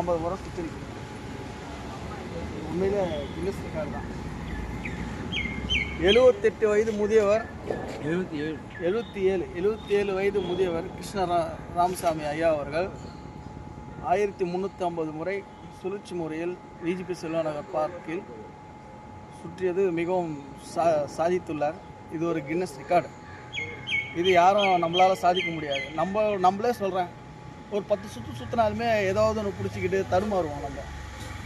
ஐம்பது முறை சுற்றிருக்கு உண்மையில் கின்னஸ் ரெக்கார்டு தான். எழுவத்தெட்டு வயது முதியவர் எழுபத்தி ஏழு. எழுபத்தி ஏழு எழுபத்தி ஏழு வயது முதியவர் கிருஷ்ண ராமசாமி ஐயா அவர்கள் ஆயிரத்தி முந்நூற்றி ஐம்பது முறை சுழற்சி முறையில் டிஜிபி செல்வநகர் பார்க்கில் சுற்றியது மிகவும் சா சாதித்துள்ளார். இது ஒரு கின்னஸ் ரெக்கார்டு இது யாரும் நம்மளால் சாதிக்க முடியாது. நம்ம நம்மளே சொல்கிறேன் ஒரு பத்து சுற்று சுற்றினாலுமே ஏதாவது ஒன்று பிடிச்சிக்கிட்டு தடுமாறுவோம் நம்ம.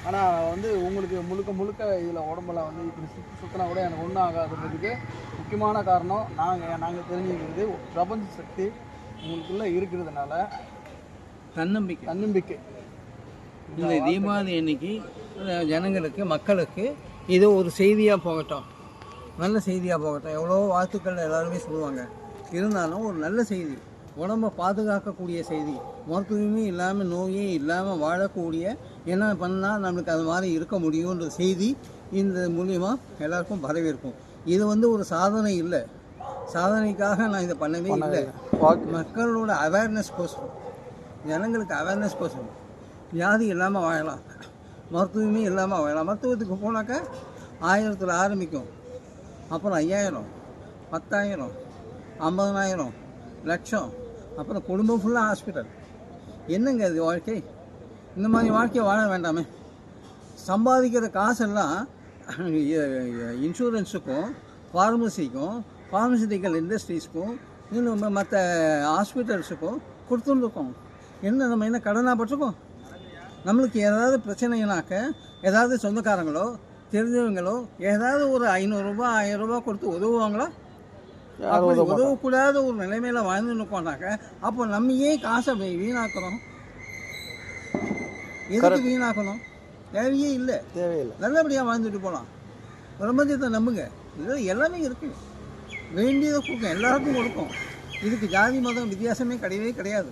ஆனால் வந்து உங்களுக்கு முழுக்க முழுக்க இதில் உடம்புல வந்து இப்படி சுற்றி சுற்றினா கூட எனக்கு ஒன்றும் ஆகாதுன்றதுக்கு முக்கியமான காரணம் நாங்கள் நாங்கள் தெரிஞ்சுக்கிறது பிரபஞ்ச சக்தி உங்களுக்குள்ளே இருக்கிறதுனால தன்னம்பிக்கை. தன்னம்பிக்கை. இந்த தீபாவளி அன்னைக்கு ஜனங்களுக்கு மக்களுக்கு இது ஒரு செய்தியாக போகட்டும். நல்ல செய்தியாக போகட்டும். எவ்வளோ வாழ்த்துக்கள் எல்லாருமே சொல்லுவாங்க. இருந்தாலும் ஒரு நல்ல செய்தி. உடம்பை பாதுகாக்கக்கூடிய செய்தி. மருத்துவமே இல்லாமல் நோயே இல்லாமல் வாழக்கூடிய என்ன பண்ணால் நம்மளுக்கு அது மாதிரி இருக்க முடியுன்ற செய்தி இந்த மூலிமா எல்லாருக்கும் வரவேற்கும் இது வந்து ஒரு சாதனை இல்லை. சாதனைக்காக நான் இதை பண்ணவே இல்லை. மக்களோட அவேர்னஸ் கோசம் ஜனங்களுக்கு அவேர்னஸ் கோசம் வியாதி இல்லாமல் வாழலாம். மருத்துவமே இல்லாமல் வாழலாம். மருத்துவத்துக்கு போனாக்கா ஆயிரத்தில் ஆரம்பிக்கும். அப்புறம் ஐயாயிரம் பத்தாயிரம் ஐம்பதனாயிரம் லட்சம். அப்புறம் குடும்பம் ஃபுல்லாக ஹாஸ்பிட்டல் என்னங்க இது வாழ்க்கை? இந்த மாதிரி வாழ்க்கையை வாழ வேண்டாமே. சம்பாதிக்கிற காசெல்லாம் இன்சூரன்ஸுக்கும் ஃபார்மசிக்கும் ஃபார்மசிட்டிக்கல் இண்டஸ்ட்ரீஸ்க்கும் இன்னும் மற்ற ஹாஸ்பிட்டல்ஸுக்கும் கொடுத்துருக்கோம். என்ன நம்ம என்ன கடனாக பட்டிருக்கோம்? நம்மளுக்கு ஏதாவது பிரச்சனைனாக்க ஏதாவது சொந்தக்காரங்களோ தெரிஞ்சவங்களோ ஏதாவது ஒரு ஐநூறுரூபா ஆயிரம் ரூபா கொடுத்து உதவுவாங்களா? உதவக்கூடாத ஒரு நிலைமையில வாழ்ந்து இருக்கோம்னாக்க அப்போ நம்ம ஏன் காசை வீணாக்குறோம் எதுக்கு வீணாக்கணும்? தேவையே இல்லை. தேவையில்லை. நல்லபடியாக வாழ்ந்துட்டு போகலாம் பிரபஞ்சத்தை நம்புங்க. இதில் எல்லாமே இருக்கு. வேண்டியதை கொடுக்கும். எல்லாருக்கும் கொடுக்கும். இதுக்கு ஜாதி மதம் வித்தியாசமே கிடையவே கிடையாது.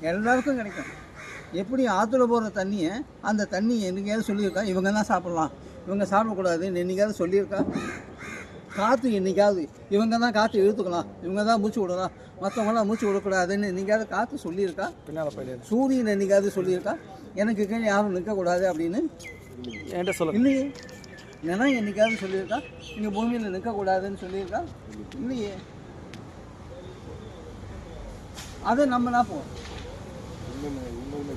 எல்லாருக்கும் கிடைக்கும். எப்படி ஆற்றுல போகிற தண்ணியை அந்த தண்ணி என்னைக்காவது சொல்லியிருக்கா? இவங்க தான் சாப்பிட்லாம். இவங்க சாப்பிடக்கூடாதுன்னு என்னைக்காவது சொல்லியிருக்கா? காற்று என்னைக்காவது இவங்க தான் காற்று இழுத்துக்கலாம். இவங்க தான் மூச்சு விடலாம். மற்றவங்களாம் மூச்சு விடக்கூடாதுன்னு என்னைக்காவது காற்று சொல்லியிருக்கா? பின்னால் பையன் சூரியன் என்னைக்காவது சொல்லியிருக்கா? எனக்கு கீழே யாரும் நிற்கக்கூடாது அப்படின்னு? என்கிட்ட சொல்லுங்க. இல்லையே. நிலம் என்னைக்காவது சொல்லியிருக்கா? இங்கே பூமியில் நிற்கக்கூடாதுன்னு சொல்லியிருக்கா? இல்லையே. அதை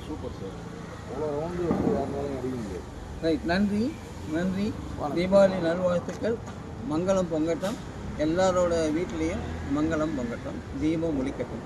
சூப்பர் சார். அவ்வளோ ரவுண்டு வந்து யாருனாலும் அடிக்க முடியாது. ரைட் நன்றி. நன்றி. தீபாவளி நல்வாழ்த்துக்கள். மங்களம் பொங்கட்டும். எல்லாரோட வீட்லேயும் மங்களம் பொங்கட்டும். தீபம் ஒழிக்கட்டும்